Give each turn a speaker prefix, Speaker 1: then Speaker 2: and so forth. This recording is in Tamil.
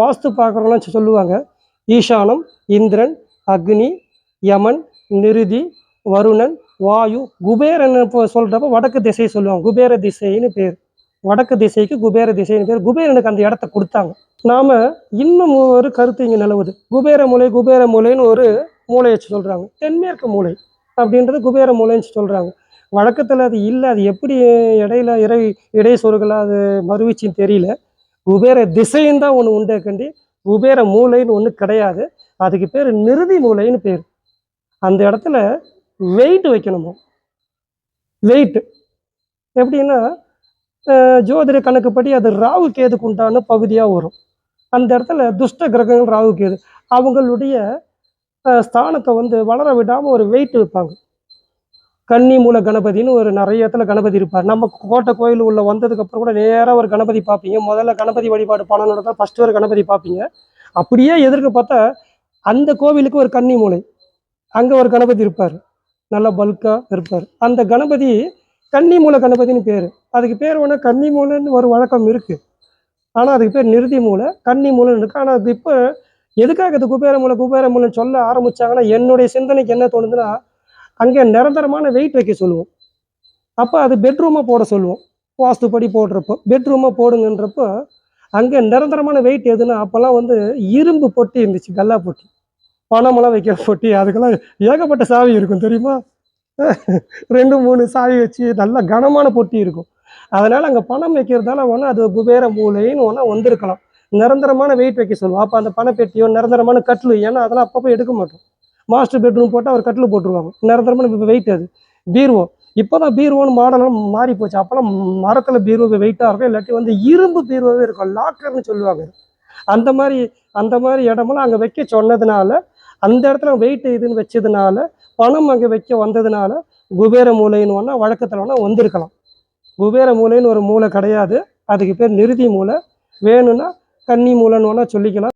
Speaker 1: வாஸ்து பார்க்குறவங்களாம் சொல்லுவாங்க. ஈசானம் இந்திரன் அக்னி யமன் நிருதி வருணன் வாயு குபேரன் இப்போ சொல்கிறப்ப வடக்கு திசை சொல்லுவாங்க. குபேர திசைன்னு பேர். வடக்கு திசைக்கு குபேர திசைன்னு பேர். குபேரனுக்கு அந்த இடத்த கொடுத்தாங்க. நாம் இன்னும் ஒரு கருத்து இங்கே நிலவுது. குபேர மூலை குபேர மூலைன்னு ஒரு மூலையை சொல்கிறாங்க தென்மேற்கு மூலை அப்படின்றது குபேர மூலைன்னு சொல்கிறாங்க வழக்கத்தில் அது இல்லை. அது எப்படி இடையில இறை இடை சொருகலாக அது மறுவிச்சின்னு தெரியல. உபேர திசைன்னு தான் ஒன்று உண்டே கண்டி. உபேர மூலைன்னு ஒன்று கிடையாது. அதுக்கு பேர் நிறுதி மூலைன்னு பேர். அந்த இடத்துல வெயிட் வைக்கணுமோ? வெயிட் எப்படின்னா ஜோதிட கணக்குப்படி அது ராகு கேதுக்கு உண்டான பகுதியாக வரும். அந்த இடத்துல துஷ்ட கிரகங்கள் ராகு கேது அவங்களுடைய ஸ்தானத்தை வந்து வளர விடாமல் ஒரு வெயிட் வைப்பாங்க. கன்னி மூல கணபதின்னு ஒரு நிறைய இடத்துல கணபதி இருப்பார். நம்ம கோட்டை கோயில் உள்ள வந்ததுக்கு அப்புறம் கூட நேராக ஒரு கணபதி பார்ப்பீங்க. முதல்ல கணபதி வழிபாடு பணம் நடந்தால் ஃபர்ஸ்ட் ஒரு கணபதி பார்ப்பீங்க. அப்படியே எதிர்க்க பார்த்தா அந்த கோவிலுக்கு ஒரு கன்னி மூலை அங்கே ஒரு கணபதி இருப்பார். நல்லா பல்காக இருப்பார். அந்த கணபதி கன்னி மூல கணபதின்னு பேர். அதுக்கு பேர் ஒன்று கன்னி மூலைன்னு ஒரு வழக்கம் இருக்குது ஆனால் அதுக்கு பேர் நிறுதி மூலை கன்னி மூலைன்னு இருக்குது ஆனால் அது இப்போ எதுக்காக இது குபேர மூலை குபேர மூலைன்னு சொல்ல ஆரம்பிச்சாங்கன்னா என்னுடைய சிந்தனைக்கு என்ன தோணுதுன்னா அங்கே நிரந்தரமான வெயிட் வைக்க சொல்லுவோம். அப்போ அது பெட்ரூமை போட சொல்லுவோம். வாஸ்துப்படி போடுறப்போ பெட்ரூமை போடுங்கன்றப்போ அங்கே நிரந்தரமான வெயிட் எதுன்னா அப்போல்லாம் வந்து இரும்பு பொட்டி இருந்துச்சு கல்லா பொட்டி. பணமெல்லாம் வைக்கிற பொட்டி அதுக்கெல்லாம் ஏகப்பட்ட சாவி இருக்கும் தெரியுமா? ரெண்டு மூணு சாவி வச்சு நல்லா கனமான பொட்டி இருக்கும். அதனால் அங்கே பணம் வைக்கிறதால ஒன்று அது குபேர மூலைன்னு ஒன்றா வந்திருக்கலாம். நிரந்தரமான வெயிட் வைக்க சொல்லுவோம். அப்போ அந்த பணப்பெட்டியோ நிரந்தரமான கட்டிலு ஏன்னா அதெல்லாம் அப்பப்போ எடுக்க மாட்டோம். மாஸ்டர் பெட்ரூம் போட்டால் ஒரு கட்டில் போட்டுருவாங்க. நிரந்தரமான வெயிட் அது. பீர்வோ இப்போ தான் பீர்வோன்னு மாடலாம் மாறி போச்சு. அப்போல்லாம் மரத்தில் பீர்வோ வெயிட்டாக இருக்கும். இல்லாட்டி வந்து இரும்பு பீர்வாகவே இருக்கும். லாக்கர்னு சொல்லுவாங்க. அந்த மாதிரி அந்த மாதிரி இடமெல்லாம் அங்கே வைக்க சொன்னதுனால அந்த இடத்துல வெயிட் இதுன்னு வச்சதுனால பணம் அங்கே வைக்க வந்ததுனால குபேர மூலைன்னு ஒன்றா வழக்கத்தில் ஒன்றா வந்திருக்கலாம். குபேர மூலைன்னு ஒரு மூலை கிடையாது. அதுக்கு பேர் நிறுதி மூலை வேணும்னா கன்னி மூலைன்னு ஒன்றா சொல்லிக்கலாம்.